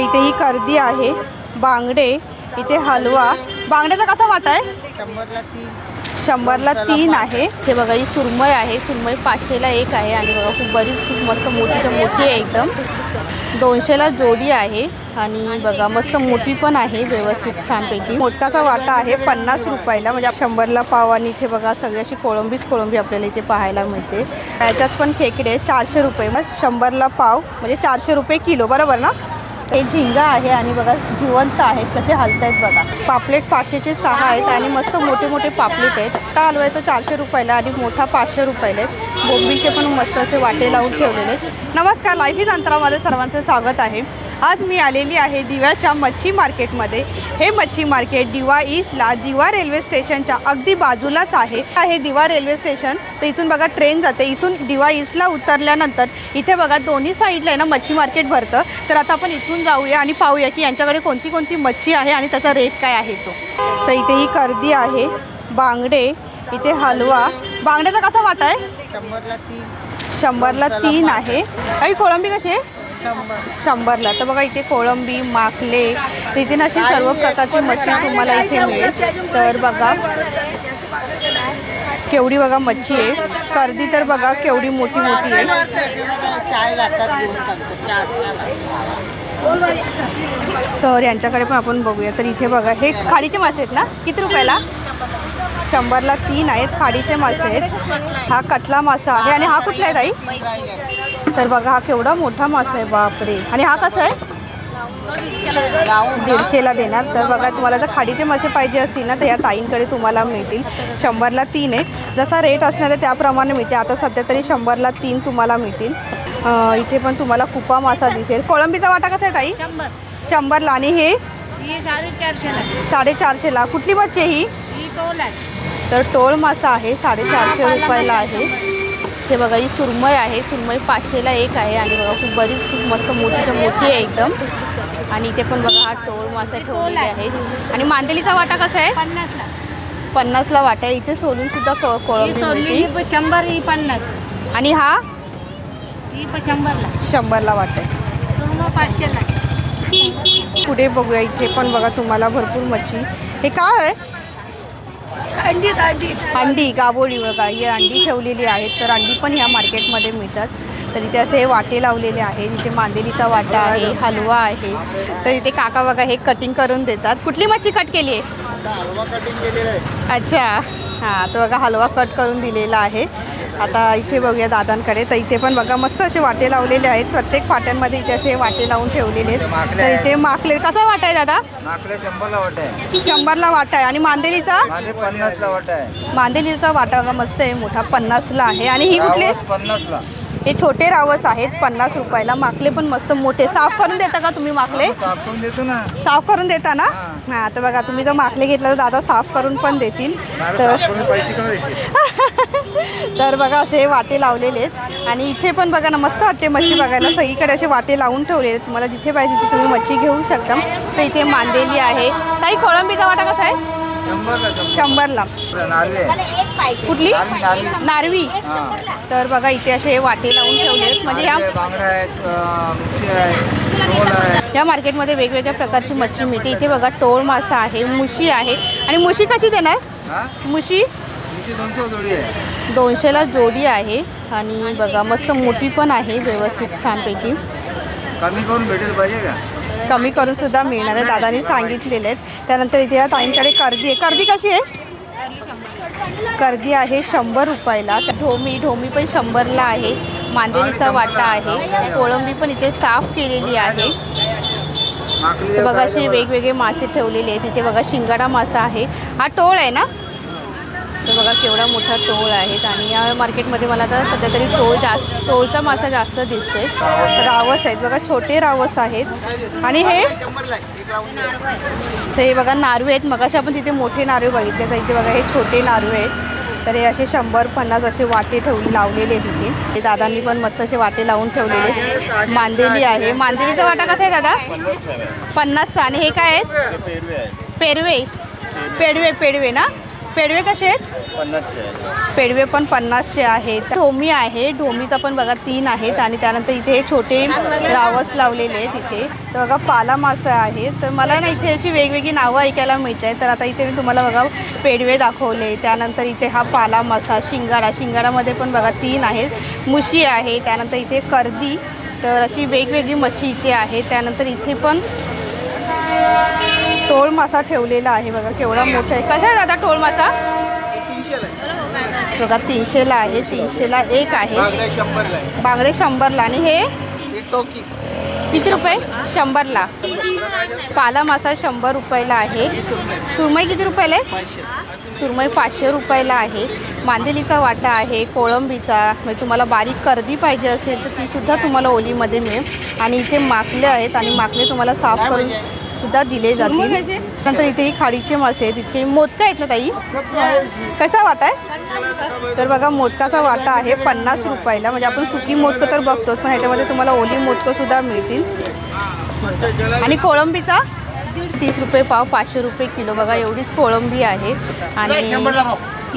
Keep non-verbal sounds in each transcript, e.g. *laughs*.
इथे ही कर्दी आहे. बांगडे इथे हलवा. बांगड्याचा कसा वाटा आहे? शंभरला तीन. शंभरला तीन आहे. हे बघा ही सुरमई आहे. सुरमई पाचशेला एक आहे आणि बघा खूप बरीच खूप मस्त मोठीच्या मोठी आहे एकदम. दोनशेला जोडी आहे आणि बघा मस्त मोठी पण आहे व्यवस्थित छानपैकी. मोदकाचा वाटा आहे पन्नास रुपयाला म्हणजे शंभरला पाव आणि इथे बघा सगळी अशी कोळंबीच कोळंबी आपल्याला इथे पाहायला मिळते. त्याच्यात पण खेकडे चारशे रुपये मग शंभरला पाव म्हणजे चारशे रुपये किलो बरोबर ना? हे झिंगा आहे आणि बघा जिवंत आहेत कसे हलतायत बघा. पापलेट पाचशेचे सहा आहेत आणि मस्त मोठे मोठे पापलेट आहेत. का हलवा आहे तो चारशे रुपयाला आणि मोठा पाचशे रुपयाला आहेत. बोंबीचे पण मस्त असे वाटे लावून ठेवलेले आहेत. नमस्कार लाईफ इज अंतरामध्ये सर्वांचं स्वागत आहे. आज मी आलेली आहे दिव्याच्या मच्छी मार्केटमध्ये. हे मच्छी मार्केट दिवा ईस्टला दिवा रेल्वे स्टेशनच्या अगदी बाजूलाच आहे. आहे दिवा रेल्वे स्टेशन. तर इथून बघा ट्रेन जाते. इथून दिवा ईस्टला उतरल्यानंतर इथे बघा दोन्ही साईडला आहे ना मच्छी मार्केट भरतं. तर आता आपण इथून जाऊया आणि पाहूया की यांच्याकडे कोणती कोणती मच्छी आहे आणि त्याचा रेट काय आहे तो. तर इथे ही कर्दी आहे. बांगडे इथे हलवा. बांगड्याचा कसा वाटा आहे? शंभरला तीन. शंभरला तीन आहे. काही कोळंबी कशी आहे? शंभरला. तर बघा इथे कोळंबी माकले ना अशी सर्व प्रकारची मच्छी तुम्हाला इथे मिळेल. तर बघा केवढी बघा मच्छी आहे. कर्दी तर बघा केवढी मोठी मोठी आहे तर यांच्याकडे पण आपण बघूया. तर इथे बघा हे खाडीचे मासे आहेत ना? किती रुपयाला? शंभरला तीन आहेत खाडीचे मासे आहेत. हा कटला मासा आहे आणि हा कुठला आहे ताई? तर बघा हा केवढा मोठा मासा आहे बापरे. आणि हा कसा आहे? दीडशेला देणार. तर बघा तुम्हाला जर खाडीचे मासे पाहिजे असतील ना तर या ताईंकडे तुम्हाला मिळतील. शंभरला तीन आहे. जसा रेट असणार आहे त्याप्रमाणे मिळते. आता सध्या तरी शंभरला तीन तुम्हाला मिळतील. इथे पण तुम्हाला कुपा मासा दिसेल. कोळंबीचा वाटा कसा आहे ताई? शंभर. शंभरला. आणि हे? साडेचारशेला. साडेचारशेला. कुठली मच्छी आहे ही? तर टोळ मासा आहे साडेचारशे रुपयाला आहे. ते बघा ही सुरमई आहे. सुरमई पाचशेला एक आहे आणि बघा खूप बरीच खूप मस्त मोठीच्या मोठी आहे एकदम. आणि इथे पण बघा हा टोळ मासा ठेवलेले आहेत आणि मांदेलीचा वाटा कसा आहे? पन्नासला. पन्नासला वाटा आहे. इथे सोलून सुद्धा ही कोळंबी. ही शंभर ही पन्नास. आणि हा? ही पण शंभरला. शंभरला वाटा आहे. पाचशेला. पुढे बघूया. इथे पण बघा तुम्हाला भरपूर मच्छी. हे काय आहे? अंडी अंडी. अंडी गाबोळी बघा ही अंडी ठेवलेली आहेत. तर अंडी पण ह्या मार्केटमध्ये मिळतात. तर इथे असे हे वाटे लावलेले आहेत. इथे मांदेलीचा वाटा आहे हलवा आहे. तर इथे काका बघा हे कटिंग करून देतात. कुठली मच्छी कट केली आहे? अच्छा. हां तर बघा हलवा कट करून दिलेला आहे. आता इथे बघूया दादांकडे. तर इथे पण बघा मस्त असे वाटे लावलेले आहेत. प्रत्येक फाट्यांमध्ये इथे असे वाटे लावून ठेवलेले आहेत. तर इथे माकले कसा वाटा आहे दादा? शंभरला वाट आहे. शंभरला वाटा आहे. आणि मांदेलीचा? पन्नासला वाट आहे. मांदेलीचा वाटा बघा मस्त आहे. मोठा पन्नासला आहे. आणि ही कुठली पन्नासला. हे छोटे रावस आहेत पन्नास रुपयाला. माकले पण मस्त मोठे. साफ करून देता का तुम्ही माकले साफ करून देतो ना. साफ करून देता ना? हां. तर बघा तुम्ही जर माकले घेतलं तर दादा साफ करून पण देतील. तर *laughs* साफ करून पैसे कमी देते तर बघा असे वाटे लावलेले आहेत. आणि इथे पण बघा ना मस्त वाटते मच्छी बघायला. सगळीकडे असे वाटे लावून ठेवलेले आहेत. तुम्हाला जिथे पाहिजे तिथे तुम्ही मच्छी घेऊ शकता. तर इथे मांदेली आहे. काही कोळंबीचा वाटा कसा आहे? शंभरला. कुठली? नारवी. तर बघा इथे असे हे वाटे लावून ठेवले आहेत. म्हणजे ह्या या मार्केटमध्ये वेगवेगळ्या प्रकारची मच्छी मिळते. इथे बघा टोळ मासा आहे मुशी आहे. आणि मुशी कशी देणार? मुशी? दोनशे दोनशेला जोडी आहे आणि बघा मस्त मोठी पण आहे व्यवस्थित छानपैकी. कमी करून भेटेल पाहिजे का? कमी करून सुद्धा मिळणार आहे दादानी सांगितलेले आहेत. त्यानंतर इथे या ताईंकडे कर्दी आहे. कर्दी कशी आहे? कर्दी आहे शंभर रुपयाला. ढोमी ढोमी पण शंभरला आहे. मांदेलीचा वाटा आहे. कोळंबी पण इथे साफ केलेली आहे. बघा असे वेगवेगळे मासे ठेवलेले आहेत. इथे बघा शिंगाडा मासा आहे. हा टोळ आहे ना? तर बघा केवढा मोठा टोळ आहेत आणि या मार्केटमध्ये मला आता सध्या तरी टोळ जास्त टोळचा मासा जास्त दिसतोय. रावस आहेत बघा छोटे रावस आहेत. आणि हे? तर हे बघा नारवे आहेत. मगाशी आपण तिथे मोठे नारवे बघितले. तर इथे बघा हे छोटे नारवे आहेत. तर हे असे शंभर पन्नास असे वाटे ठेवले लावलेले आहेत इथे. हे दादांनी पण मस्त असे वाटे लावून ठेवलेले आहेत. मांदेली आहे. मांदेलीचा वाटा कसा आहे दादा? पन्नासचा. आणि हे काय आहेत. पेरवे. पेडवे पेडवे ना? पेडवे कसे आहेत? पेडवे पण पन्नासचे आहेत. ढोमी आहे. ढोमीचा पण बघा तीन आहेत आणि त्यानंतर इथे हे छोटे रावस लावलेले आहेत इथे. तर बघा पाला मासा आहे. तर मला ना इथे अशी वेगवेगळी नावं ऐकायला मिळत आहे तर आता इथे मी तुम्हाला बघा पेडवे दाखवले. त्यानंतर इथे हा पाला मासा शिंगाडा. शिंगाडामध्ये पण बघा तीन आहेत. मुशी आहे. त्यानंतर इथे कर्दी. तर अशी वेगवेगळी मच्छी इथे आहे त्यानंतर इथे पण टोळ मासा ठेवलेला आहे बघा केवढा मोठा आहे. कसा आहे दादा टोळ मासा? बघा तीनशेला आहे तीनशेला एक आहे. बांगडा शंभरला आणि हे किती रुपये? शंभरला. पाला मासा शंभर रुपयाला आहे. सुरमई किती रुपयाला आहे? सुरमई पाचशे रुपयाला आहे. मांदेलीचा वाटा आहे कोळंबीचा. म्हणजे तुम्हाला बारीक कर्दी पाहिजे असेल तर तीसुद्धा तुम्हाला ओलीमध्ये मिळेल. आणि इथे माकले आहेत आणि माकले तुम्हाला साफ करून सुद्धा दिले जातील. नंतर इथे ही खाडीचे मासे आहेत इथे मोदका आहेत ना ताई? कसा वाटा आहे? तर बघा मोदकाचा वाटा आहे पन्नास रुपयाला. म्हणजे आपण सुकी मोदकं तर बघतोच पण ह्याच्यामध्ये तुम्हाला ओली मोदकं सुद्धा मिळतील. आणि कोळंबीचा? तीस रुपये पाव पाचशे रुपये किलो. बघा एवढीच कोळंबी आहे. आणि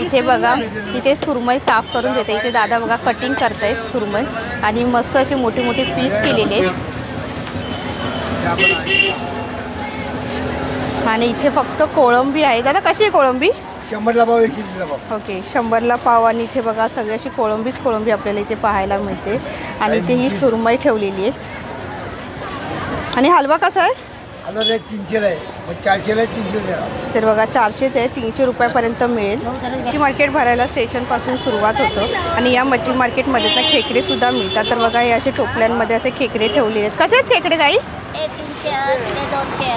इथे बघा इथे सुरमई साफ करून देते. इथे दादा बघा कटिंग करतायत सुरमई. आणि मस्त असे मोठे मोठे पीस केलेले आहेत. आणि इथे फक्त कोळंबी आहे. दादा कशी आहे कोळंबी? शंभरला एकशे भाव ओके शंभरला पाव आणि इथे बघा सगळी अशी कोळंबीच कोळंबी आपल्याला इथे पाहायला मिळते. आणि इथे ही सुरमई ठेवलेली आहे. आणि हलवा कसा आहे? आता रेट तीनशेला आहे. मग चारशेला आहे तीनशे द्या तर बघा चारशेच आहे. तीनशे रुपयापर्यंत मिळेल. मच्छी मार्केट भरायला स्टेशनपासून सुरुवात होतं. आणि या मच्छी मार्केटमध्ये ना खेकडेसुद्धा मिळतात. तर बघा हे असे टोपल्यांमध्ये असे खेकडे ठेवलेले आहेत. कसे आहेत खेकडे काही ते दोनशे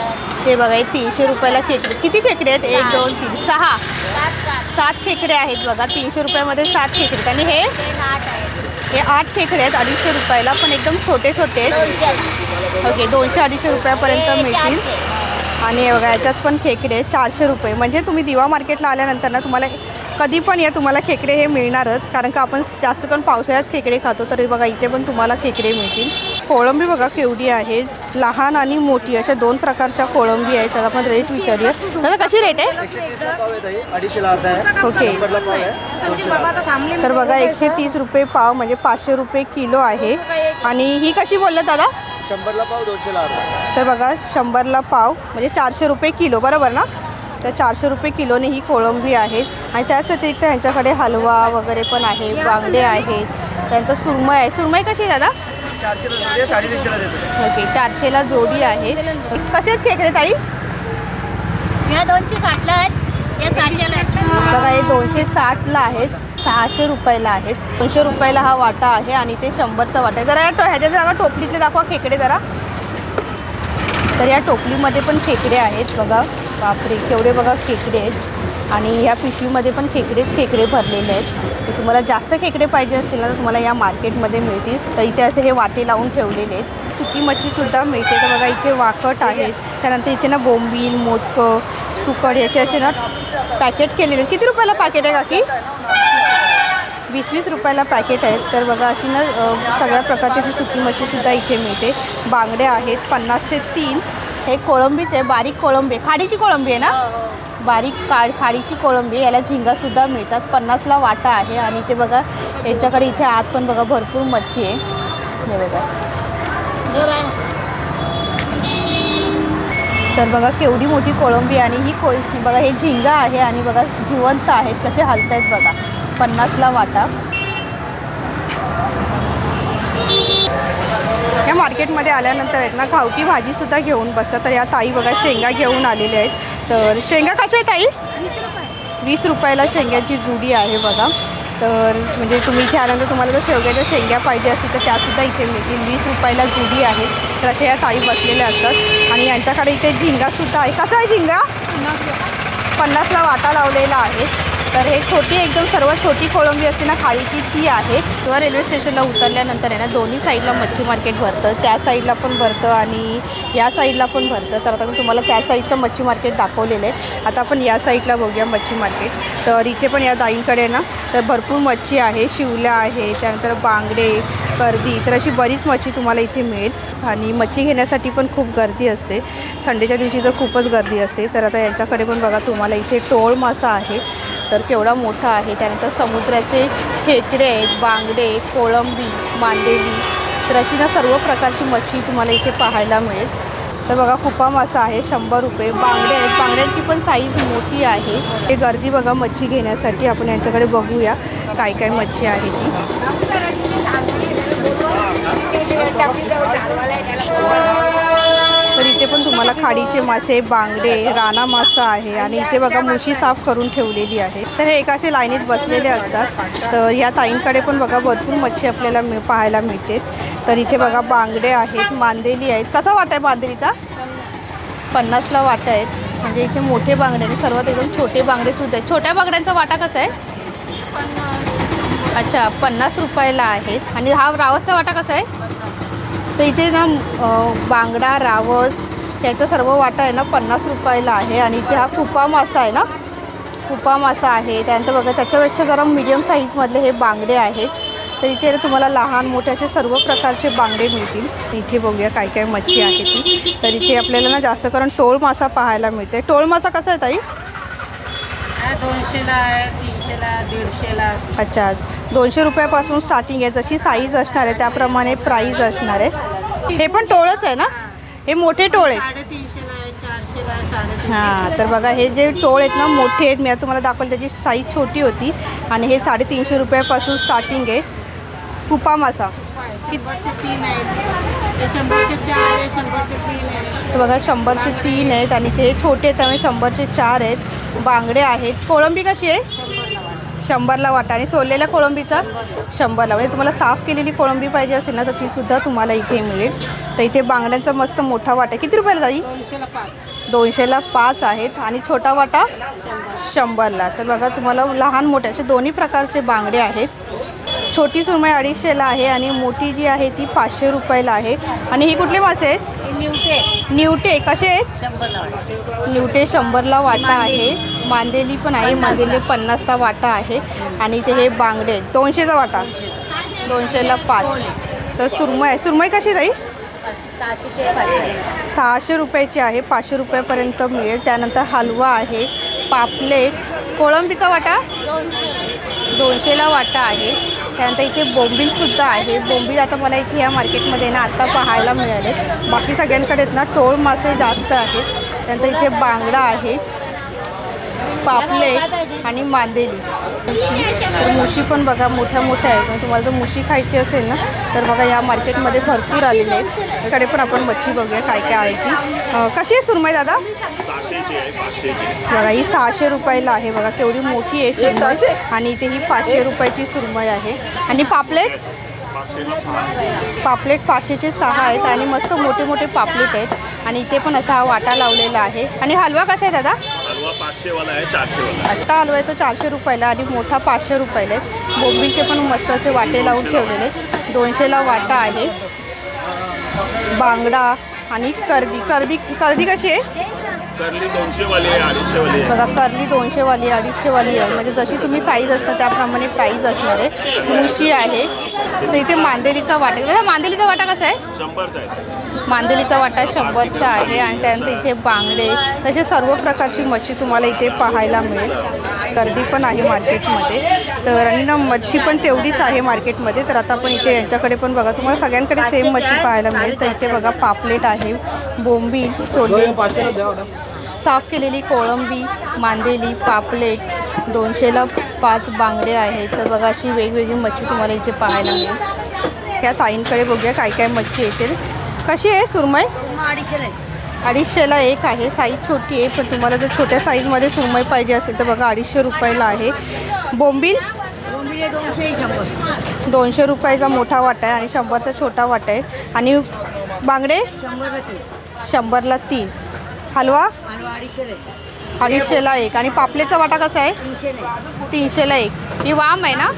ते बघा हे तीनशे रुपयाला खेकडे. किती खेकडे आहेत? एक दोन तीन सहा. सात सात. सात खेकडे आहेत बघा. तीनशे रुपयामध्ये सात खेकडे आहेत. आणि हे? ते आठ आहे हे आठ खेकडे आहेत अडीचशे रुपयाला पण एकदम छोटे छोटे आहेत. दोनशे. ओके दोनशे अडीचशे रुपयापर्यंत हे मिळतील. चारशे. आणि हे बघा याच्यात पण खेकडे आहेत चारशे रुपये. म्हणजे तुम्ही दिवा मार्केटला आल्यानंतर ना तुम्हाला कधी पण या तुम्हाला खेकडे हे मिळणारच. कारण का आपण जास्त करून पावसाळ्यात खेकडे खातो तर हे बघा इथे पण तुम्हाला खेकडे मिळतील. कोळंबी बघा केवढी आहे. लहान आणि मोठी अशा दोन प्रकारच्या कोळंबी आहेत. तर आपण रेट विचारूया. दादा कशी रेट आहे? ओके. तर बघा एकशे तीस रुपये पाव म्हणजे पाचशे रुपये किलो आहे. आणि ही कशी बोललं दादा? शंभरला पाव दोनशेला तर बघा शंभरला पाव म्हणजे चारशे रुपये किलो बरोबर ना? तर चारशे रुपये किलोने ही कोळंबी आहेत आणि त्याच व्यतिरिक्त यांच्याकडे हलवा वगैरे पण आहे बांगडे आहेत. त्यानंतर सुरमई आहे. सुरमई कशी आहे दादा? चारशेला साडेतीनशेला देतो. ओके चारशेला जोडी आहे. कसे आहेत खेकडे ताई? या दोनशे साठला आहेत. या सहाशेला आहेत. बघा हे दोनशे साठला आहेत. सहाशे रुपयाला आहेत. दोनशे रुपयाला हा वाटा आहे आणि ते शंभरचा वाटा आहे. जरा या टो- ह्याच्या जागा टोपलीतले दाखवा खेकडे जरा. तर या टोपलीमध्ये पण खेकडे आहेत. बघा बापरे केवढे बघा खेकडे आहेत. आणि ह्या पिशवीमध्ये पण खेकडेच खेकडे भरलेले आहेत. तर तुम्हाला जास्त खेकडे पाहिजे असतील ना तर तुम्हाला या मार्केटमध्ये मिळतील. तर इथे असे हे वाटे लावून ठेवलेले आहेत. सुकी मच्छीसुद्धा मिळते. तर बघा इथे वाकट आहेत. त्यानंतर इथे ना बोंबील मोदकं सुकड याचे असे ना पॅकेट केलेले आहेत. किती रुपयाला पॅकेट आहे काकी? वीस वीस रुपयाला पॅकेट आहेत. तर बघा अशी ना सगळ्या प्रकारची अशी सुकी मच्छीसुद्धा इथे मिळते. बांगडे आहेत पन्नासचे तीन. हे कोळंबीच आहे. बारीक कोळंबी आहे. खाडीची कोळंबी आहे ना? बारीक काळ खाडीची कोळंबी याला झिंगासुद्धा मिळतात. पन्नासला वाटा आहे आणि ते बघा यांच्याकडे इथे आत पण बघा भरपूर मच्छी आहे. हे बघा. तर बघा केवढी मोठी कोळंबी आणि ही कोळ बघा हे झिंगा आहे आणि बघा जिवंत आहेत कसे हलतायत बघा. पन्नासला वाटा. या मार्केटमध्ये आल्यानंतर आहेत ना खावटी भाजीसुद्धा घेऊन बसतात. तर या ताई बघा शेंगा घेऊन आलेल्या आहेत. तर शेंगा कशा आहे ताई? वीस रुपयाला शेंग्याची जुडी आहे बघा. तर म्हणजे तुम्ही इथे आल्यानंतर तुम्हाला जर शेवग्याच्या शेंग्या पाहिजे असतील तर त्यासुद्धा इथे मिळतील. वीस रुपयाला जुडी आहे. तर अशा या ताई बसलेल्या असतात. आणि यांच्याकडे इथे झिंगासुद्धा आहे. कसा आहे झिंगा? पन्नासला वाटा लावलेला आहे. तर हे छोटी एकदम सर्वात छोटी कोळंबी असते ना खाळीची ती आहे. किंवा रेल्वे स्टेशनला उतरल्यानंतर आहे ना दोन्ही साईडला मच्छी मार्केट भरतं. त्या साईडला पण भरतं आणि या साईडला पण भरतं. तर आता मी तुम्हाला त्या साईडचं मच्छी मार्केट दाखवलेलं आहे. आता आपण या साईडला बघूया मच्छी मार्केट. तर इथे पण या दाईंकडे ना तर भरपूर मच्छी आहे. शिवल्या आहे त्यानंतर बांगडे गर्दी तर अशी बरीच मच्छी तुम्हाला इथे मिळेल. आणि मच्छी घेण्यासाठी पण खूप गर्दी असते. संडेच्या दिवशी तर खूपच गर्दी असते. तर आता यांच्याकडे पण बघा तुम्हाला इथे टोळ मासा आहे. तर केवढा मोठा आहे. त्यानंतर समुद्राचे खेकडे आहेत बांगडे कोळंबी मांदेली तर अशी ना सर्व प्रकारची मच्छी तुम्हाला इथे पाहायला मिळेल. तर बघा कुपा मासा आहे. शंभर रुपये. बांगडे आहेत बांगड्यांची पण साईज मोठी आहे. हे गर्दी बघा मच्छी घेण्यासाठी. आपण यांच्याकडे बघूया काय काय मच्छी आहे ती. इथे पण तुम्हाला खाडीचे मासे बांगडे राणा मासा आहे आणि इथे बघा मुशी साफ करून ठेवलेली आहे. तर हे एकाशे लाईनीत बसलेले असतात. तर या ताईंकडे पण बघा भरपूर मच्छी आपल्याला मिळ पाहायला मिळते. तर इथे बघा बांगडे आहेत मांदेली आहेत. कसा वाटा आहे मांदेलीचा? पन्नासला वाटा आहेत. म्हणजे इथे मोठे बांगडे आणि सर्वात एकदम छोटे बांगडे सुद्धा आहेत. छोट्या बांगड्यांचा वाटा कसा आहे? अच्छा पन्नास रुपयाला आहेत. आणि हा रावसचा वाटा कसा आहे? तर इथे ना बांगडा रावस ह्याचा सर्व वाटा आहे ना पन्नास रुपयाला आहे. आणि इथे हा कुपा मासा आहे ना कुपा मासा आहे. त्यानंतर बघा त्याच्यापेक्षा जरा मीडियम साईजमधले हे बांगडे आहेत. तर इथे तुम्हाला लहान मोठे असे सर्व प्रकारचे बांगडे मिळतील. इथे बघूया काय काय मच्छी आहे ती. तर इथे आपल्याला ना जास्त करून टोळ मासा पाहायला मिळते टोळ मासा कसा आहे ताई? दोनशेला आहे तीनशेला दीडशेला. अच्छा. दोनशे रुपयापासून स्टार्टिंग आहे. जशी साईज असणार आहे त्याप्रमाणे प्राईज असणार आहे. हे पण टोळच आहे ना? हे मोठे टोळ. आहेत हां तर बघा हे जे टोळ आहेत ना मोठे आहेत. मी आता तुम्हाला दाखवलं त्याची साईज छोटी होती. आणि हे साडेतीनशे रुपयापासून स्टार्टिंग आहे. कुपा मासा. बघा शंभरचे तीन आहेत. आणि ते छोटे आहेत त्यामुळे शंभरचे चार आहेत. बांगडे आहेत. कोळंबी कशी आहे? शंभरला वाटा. आणि सोललेल्या कोळंबीचा शंभरला. म्हणजे तुम्हाला साफ केलेली कोळंबी पाहिजे असेल ना तर तीसुद्धा तुम्हाला इथे मिळेल. तर इथे बांगड्यांचा मस्त मोठा वाटा. किती रुपयाला जाईल दोनशेला पाच. दोनशेला पाच आहेत. आणि छोटा वाटा शंभरला. तर बघा तुम्हाला लहान मोठे असे दोन्ही प्रकारचे बांगडे आहेत. छोटी सुरमई अडीचशेला आहे आणि मोठी जी आहे ती पाचशे रुपयाला आहे. आणि ही कुठले मासे आहेत? निवते निवटे कसे आहेत. निवटे शंभरला वाटा आहे. मांदेली पण आहे. मांदेली पन्नासचा वाटा आहे. आणि ते हे बांगडे आहेत. दोनशेचा वाटा. दोनशेला पाच. तर सुरमई आहे. सुरमई कशी जाईल सहाशे रुपयाची आहे. पाचशे रुपयापर्यंत मिळेल. त्यानंतर हलवा आहे. पापलेट. कोळंबीचा वाटा? दोनशेला वाटा आहे. त्यानंतर इथे बोंबीलसुद्धा आहे. बोंबील आता मला इथे या मार्केटमध्ये ना आत्ता पाहायला मिळाले बाकी सगळ्यांकडे ना टोळ मासे जास्त आहेत. त्यानंतर इथे बांगडा आहे. पापलेट आणि मांदेली. मुशी. तर मुशी पण बघा मोठ्या मोठ्या आहेत. मग तुम्हाला जर मुशी खायची असेल ना तर बघा या मार्केटमध्ये भरपूर आलेले आहेत. इकडे पण आपण मच्छी बघूया काय काय आहे ती. कशी आहे सुरमई दादा? बघा ही सहाशे रुपयाला आहे. बघा केवढी मोठी आहे सुरमई. आणि इथे ही पाचशे रुपयाची सुरमई आहे. आणि पापलेट? पापलेट पाचशेचे सहा आहेत आणि मस्त मोठे मोठे पापलेट आहेत. आणि इथे पण असा हा वाटा लावलेला आहे. आणि हलवा कसा आहे दादा? पाचशेवाला आहे चारशेवाला आहे. आत्ता हलवा आहे तो चारशे रुपयाला आणि मोठा पाचशे रुपयाला आहे. बोंबीचे पण मस्त असे वाटे लावून ठेवलेले आहेत. दोनशेला वाटा आहे. बांगडा आणि कर्दी. कर्दी कर्दी कशी आहे? करली दोनशेवाली आहे अडीचशेवाली आहे. बघा कर्ली दोनशेवाली अडीचशेवाली आहे. म्हणजे जशी तुम्ही साईज असतं त्याप्रमाणे प्राईज असणार आहे. मुशी आहे. तर इथे मांदेलीचा वाटा. मांदेलीचा वाटा कसा आहे? शंभरचा आहे. मांदेलीचा वाटा शंभरचा आहे आणि त्यानंतर इथे बांगडे तसे सर्व प्रकारची मच्छी तुम्हाला इथे पाहायला मिळेल. गर्दी पण आहे मार्केटमध्ये. तर आणि ना मच्छी पण तेवढीच आहे मार्केटमध्ये. तर आता आपण इथे यांच्याकडे पण बघा तुम्हाला सगळ्यांकडे सेम मच्छी पाहायला मिळेल. तर इथे बघा पापलेट आहे बोंबी सोने साफ केलेली कोळंबी मांदेली पापलेट दोनशेला पाच बांगडे आहेत. तर बघा अशी वेगवेगळी मच्छी तुम्हाला इथे पाहायला मिळेल. त्या ताईंकडे बघूया काय काय मच्छी येतील. कशी आहे सुरमई? अडीचशेला आहे. अडीचशेला एक आहे साईज छोटी आहे पण तुम्हाला जर छोट्या साईजमध्ये सुरमई पाहिजे असेल तर बघा अडीचशे रुपयाला आहे. बोंबील? बोंबिले दोनशे शंभर. दोनशे रुपयाचा मोठा वाटा आहे आणि शंभरचा छोटा वाटा आहे. आणि बांगडे? शंभरला तीन. हलवा? अडीचशेला आहे. अडीचशेला एक. आणि पापलेटचा वाटा कसा आहे. तीनशेला एक. ही वाम आहे ना?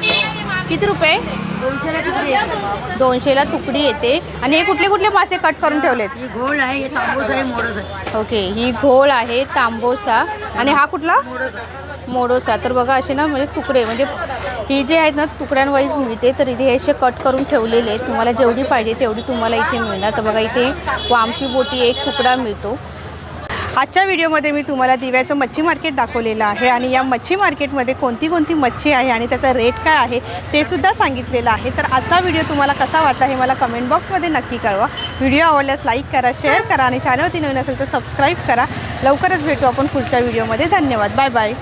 किती रुपये? दोनशेला आहे? दोनशेला तुकडी येते. आणि हे कुठले कुठले मासे कट करून ठेवलेत? ही घोळ आहे हे तांबूस आहे मोडस आहे. ओके ही घोळ आहे तांबोसा. आणि हा कुठला? मोडस आहे. मोडोसा तर बघा असे ना म्हणजे तुकडे म्हणजे ही जे आहेत ना तुकड्यांवाईज मिळते तर इथे हे असे कट करून ठेवलेले आहेत. तुम्हाला जेवढी पाहिजे तेवढी तुम्हाला इथे मिळणार. तर बघा इथे वामची बोटी एक तुकडा मिळतो. आजच्या व्हिडिओमध्ये मी तुम्हाला दिव्याचं मच्छी मार्केट दाखवलेलं आहे आणि या मच्छी मार्केटमध्ये कोणती कोणती मच्छी आहे आणि त्याचा रेट काय आहे ते सुद्धा सांगितलेलं आहे. तर आजचा व्हिडिओ तुम्हाला कसा वाटला हे मला कमेंट बॉक्समध्ये नक्की कळवा. व्हिडिओ आवडल्यास लाईक करा शेअर करा आणि चॅनलवरती नवीन असेल तर सबस्क्राईब करा. लवकरच भेटू आपण पुढच्या व्हिडिओमध्ये. धन्यवाद. Bye bye